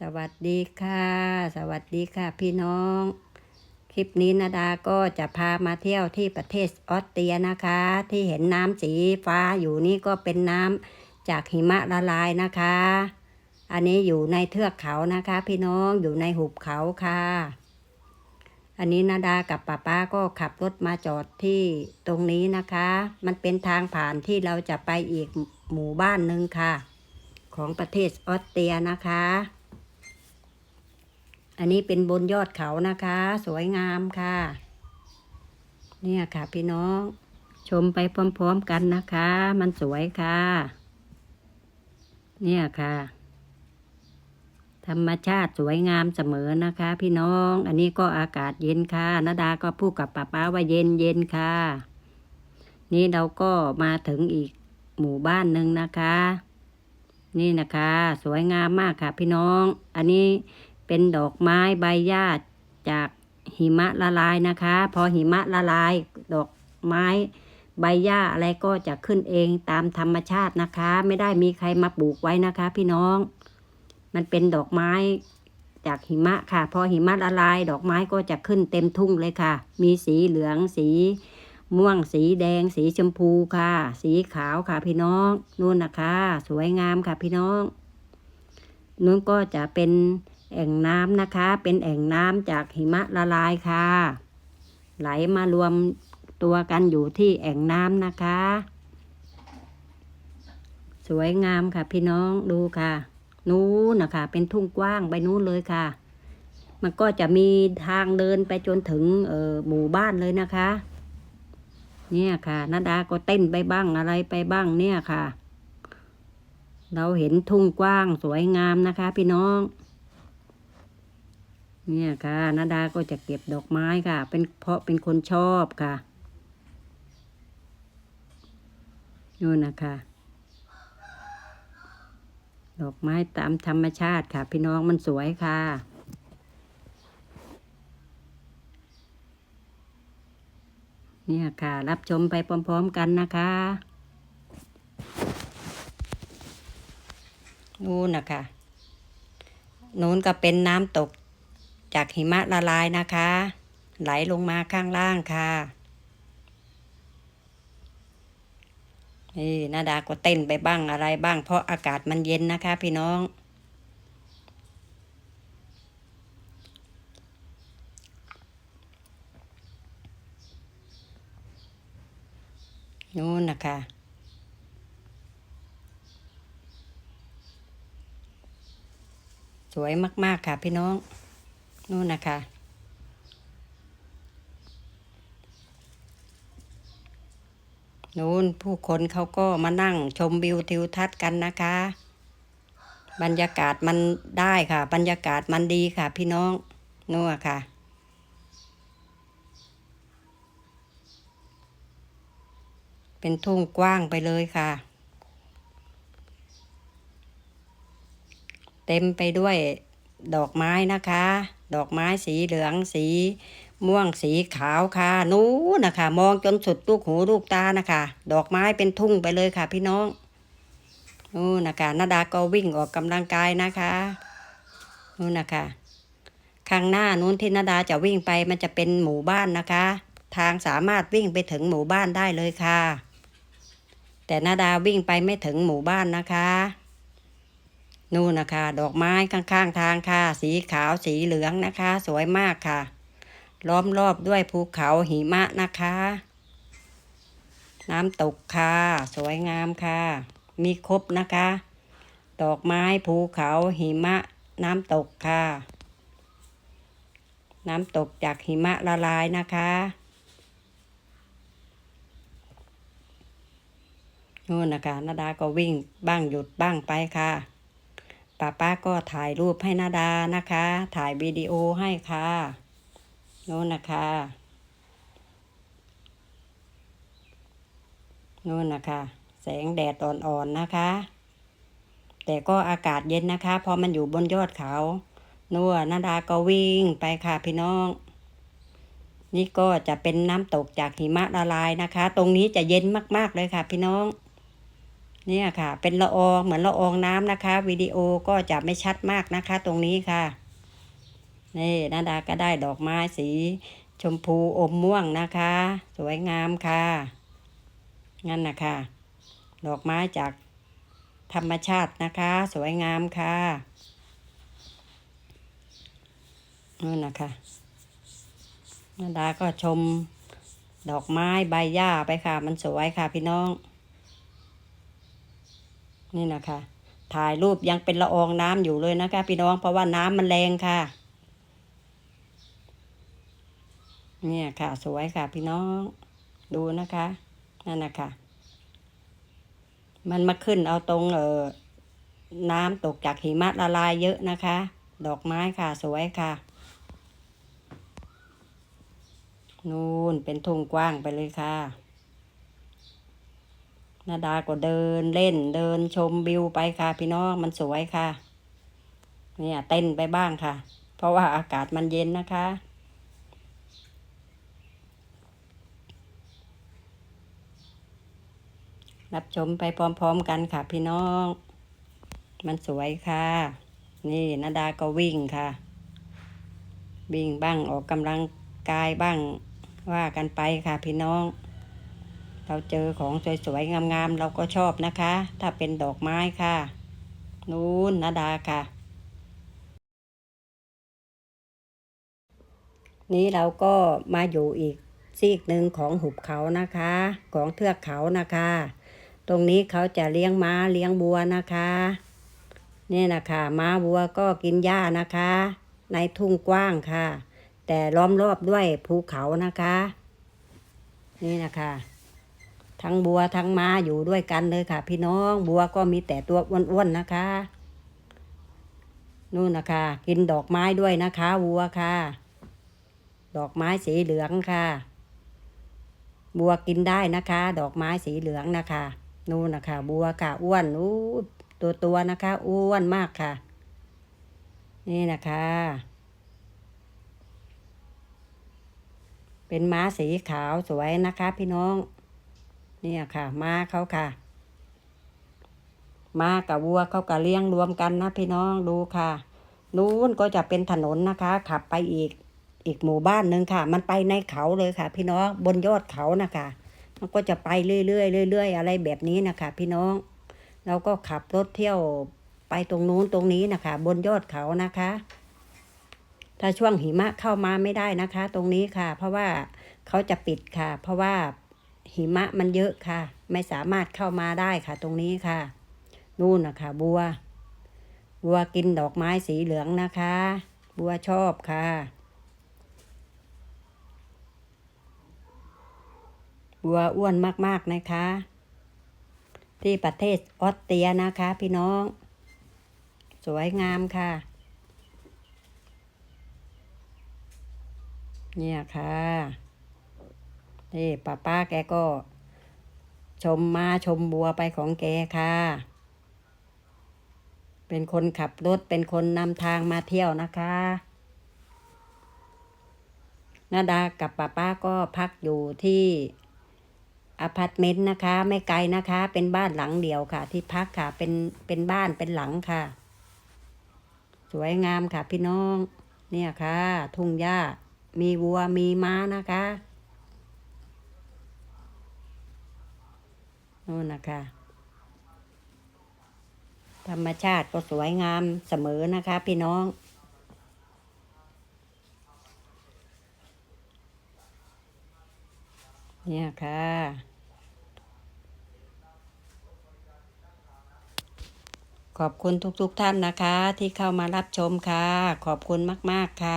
สวัสดีค่ะ สวัสดีค่ะพี่น้อง คลิปนี้นาดาก็จะพามาเที่ยวที่ประเทศออสเตรียนะคะ ที่เห็นน้ำสีฟ้าอยู่นี่ก็เป็นน้ำจากหิมะละลายนะคะ อันนี้อยู่ในเทือกเขานะคะ พี่น้องอยู่ในหุบเขาค่ะ อันนี้นาดากับป้าป้าก็ขับรถมาจอดที่ตรงนี้นะคะ มันเป็นทางผ่านที่เราจะไปอีกหมู่บ้านหนึ่งค่ะ ของประเทศออสเตรียนะคะ อันนี้เป็นบนยอดเขานะคะ สวยงามค่ะ เนี่ยค่ะพี่น้อง ชมไปพร้อมๆกันนะคะ มันสวยค่ะ เนี่ยค่ะ ธรรมชาติสวยงามเสมอนะคะ พี่น้อง อันนี้ก็อากาศเย็นค่ะนาดาก็พูดกับป้าป้าว่าเย็นเย็นค่ะ นี่เราก็มาถึงอีกหมู่บ้านหนึ่งนะคะ นี่นะคะ สวยงามมากค่ะ พี่น้อง อันนี้ เป็นดอกไม้ใบหญ้าจากหิมะละลายนะคะ พอหิมะละลายดอกไม้ใบหญ้าอะไรก็จะขึ้นเองตามธรรมชาตินะคะ ไม่ได้มีใครมาปลูกไว้นะคะ พี่น้อง มันเป็นดอกไม้จากหิมะค่ะ พอหิมะละลาย ดอกไม้ก็จะขึ้นเต็มทุ่งเลยค่ะ มีสีเหลืองสีม่วงสีแดง สีชมพูค่ะ สีขาวค่ะพี่น้องนู่นนะคะ สวยงามค่ะพี่น้องนู่นก็จะเป็น แอ่งน้ำนะคะ เป็นแอ่งน้ำจากหิมะละลายค่ะ ไหลมารวมตัวกันอยู่ที่แอ่งน้ำนะคะ สวยงามค่ะพี่น้องดูค่ะ นู้นนะคะ เป็นทุ่งกว้างไปนู้นเลยค่ะ มันก็จะมีทางเดินไปจนถึงเออหมู่บ้านเลยนะคะ เนี่ยค่ะนาดาก็เต้นไปบ้างอะไรไปบ้างเนี่ยค่ะ เราเห็นทุ่งกว้างสวยงามนะคะ พี่น้อง เนี่ยค่ะนาดาก็จะเก็บดอกไม้ค่ะ เป็นเพราะเป็นคนชอบค่ะนู่นนะคะ ดอกไม้ตามธรรมชาติค่ะ พี่น้องมันสวยค่ะเนี่ยค่ะ รับชมไปพร้อม ๆ กันนะคะนู่นนะคะนู้นก็เป็นน้ำตก จากหิมะละลายนะคะ ไหลลงมาข้างล่างค่ะ นี่นาดาก็เต้นไปบ้างอะไรบ้าง เพราะอากาศมันเย็นนะคะ พี่น้องนู่นนะคะ สวยมาก ๆ ค่ะพี่น้อง นู่นนะคะ นู่นผู้คนเขาก็มานั่งชมวิวทิวทัศน์กันนะคะ บรรยากาศมันได้ค่ะ บรรยากาศมันดีค่ะ พี่น้องนู่นค่ะเป็นทุ่งกว้างไปเลยค่ะ เต็มไปด้วย ดอกไม้นะคะ ดอกไม้สีเหลืองสีม่วงสีขาวค่ะ นู้นนะคะ มองจนสุดลูกหูลูกตานะคะ ดอกไม้เป็นทุ่งไปเลยค่ะ พี่น้องนู้นนะคะนาดาก็วิ่งออกกำลังกายนะคะนู้นนะคะข้างหน้านู้นที่นาดาจะวิ่งไปมันจะเป็นหมู่บ้านนะคะ ทางสามารถวิ่งไปถึงหมู่บ้านได้เลยค่ะ แต่นาดาวิ่งไปไม่ถึงหมู่บ้านนะคะ นู่นนะคะ ดอกไม้ข้างๆทางค่ะ สีขาวสีเหลืองนะคะ สวยมากค่ะ ล้อมรอบด้วยภูเขาหิมะนะคะ น้ำตกค่ะ สวยงามค่ะ มีครบนะคะ ดอกไม้ภูเขาหิมะ น้ำตกค่ะ น้ำตกจากหิมะละลายนะคะนู่นนะคะนาดาก็วิ่งบ้างหยุดบ้างไปค่ะ ป้าป้าก็ถ่ายรูปให้นาดานะคะ ถ่ายวิดีโอให้ค่ะโน่นนะคะโน่นนะคะ แสงแดดอ่อนๆนะคะ แต่ก็อากาศเย็นนะคะเพอมันอยู่บนยอดเขานัวนาดาก็วิ่งไปค่ะพี่น้อง นี่ก็จะเป็นน้ำตกจากหิมะละลายนะคะ ตรงนี้จะเย็นมากๆเลยค่ะพี่น้อง เนี่ยค่ะ เป็นละอองเหมือนละอองน้ำนะคะ วิดีโอก็จะไม่ชัดมากนะคะ ตรงนี้ค่ะ นี่นาดาก็ได้ดอกไม้สีชมพูอมม่วงนะคะ สวยงามค่ะงั้นนะคะ ดอกไม้จากธรรมชาตินะคะ สวยงามค่ะนั่นนะคะนาดาก็ชมดอกไม้ใบหญ้าไปค่ะ มันสวยค่ะพี่น้อง นี่นะคะ ถ่ายรูปยังเป็นละอองน้ำอยู่เลยนะคะ พี่น้องเพราะว่าน้ำมันแรงค่ะ เนี่ยค่ะ สวยค่ะ พี่น้องดูนะคะ นั่นนะคะมันมาขึ้นเอาตรงเออน้ำตกจากหิมะละลายเยอะนะคะ ดอกไม้ค่ะสวยค่ะ นู่นเป็นทุ่งกว้างไปเลยค่ะ นาดาก็เดินเล่นเดินชมวิวไปค่ะพี่น้องมันสวยค่ะ เนี่ยเต้นไปบ้างค่ะ เพราะว่าอากาศมันเย็นนะคะ รับชมไปพร้อมๆกันค่ะพี่น้อง มันสวยค่ะ นี่นาดาก็วิ่งค่ะ วิ่งบ้างออกกำลังกายบ้างว่ากันไปค่ะพี่น้อง เราเจอของสวยๆงามๆเราก็ชอบนะคะ ถ้าเป็นดอกไม้ค่ะ นู้นนาดาค่ะ นี้เราก็มาอยู่อีกซีกหนึ่งของหุบเขานะคะ ของเทือกเขานะคะ ตรงนี้เขาจะเลี้ยงม้าเลี้ยงบัวนะคะนี่นะคะม้าบัวก็กินหญ้านะคะ ในทุ่งกว้างค่ะ แต่ล้อมรอบด้วยภูเขานะคะ นี่นะคะ ทั้งบัวทั้งม้าอยู่ด้วยกันเลยค่ะ พี่น้องบัวก็มีแต่ตัวอ้วนๆนะคะ นู่นนะคะ กินดอกไม้ด้วยนะคะวัวค่ะ ดอกไม้สีเหลืองค่ะ บัวกินได้นะคะ ดอกไม้สีเหลืองนะคะ นู่นนะคะ บัวค่ะอ้วนอู้ตัวตัวนะคะ อ้วนมากค่ะ นี่นะคะเป็นม้าสีขาวสวยนะคะพี่น้อง เนี่ยค่ะม้าเขาค่ะม้ากับวัวเขาก็เลี้ยงรวมกันนะพี่น้องดูค่ะ นู้นก็จะเป็นถนนนะคะ ขับไปอีกอีกหมู่บ้านหนึ่งค่ะ มันไปในเขาเลยค่ะ พี่น้องบนยอดเขานะคะมันก็จะไปเรื่อยๆเรื่อยๆอะไรแบบนี้นะคะพี่น้อง เราก็ขับรถเที่ยวไปตรงนู้นตรงนี้นะคะ บนยอดเขานะคะ ถ้าช่วงหิมะเข้ามาไม่ได้นะคะ ตรงนี้ค่ะ เพราะว่าเขาจะปิดค่ะ เพราะว่า หิมะมันเยอะค่ะ ไม่สามารถเข้ามาได้ค่ะ ตรงนี้ค่ะ นู่นนะคะบัว บัวกินดอกไม้สีเหลืองนะคะ บัวชอบค่ะ บัวอ้วนมากๆนะคะ ที่ประเทศออสเตรียนะคะ พี่น้อง สวยงามค่ะ เนี่ยค่ะ นี่ป้าป้าแกก็ ชมมาชมบัวไปของแกค่ะ เป็นคนขับรถเป็นคนนำทางมาเที่ยวนะคะนาดากับป้าป้าก็พักอยู่ที่อพาร์ตเมนต์นะคะ ไม่ไกลนะคะ เป็นบ้านหลังเดียวค่ะ ที่พักค่ะเป็นเป็นบ้านเป็นหลังค่ะ สวยงามค่ะพี่น้อง เนี่ยค่ะ ทุ่งหญ้ามีวัวมีม้านะคะ นู่นนะคะ ธรรมชาติก็สวยงามเสมอนะคะ พี่น้อง เนี่ยค่ะ ขอบคุณทุกๆทท่านนะคะ ที่เข้ามารับชมค่ะ ขอบคุณมาก ๆ ค่ะ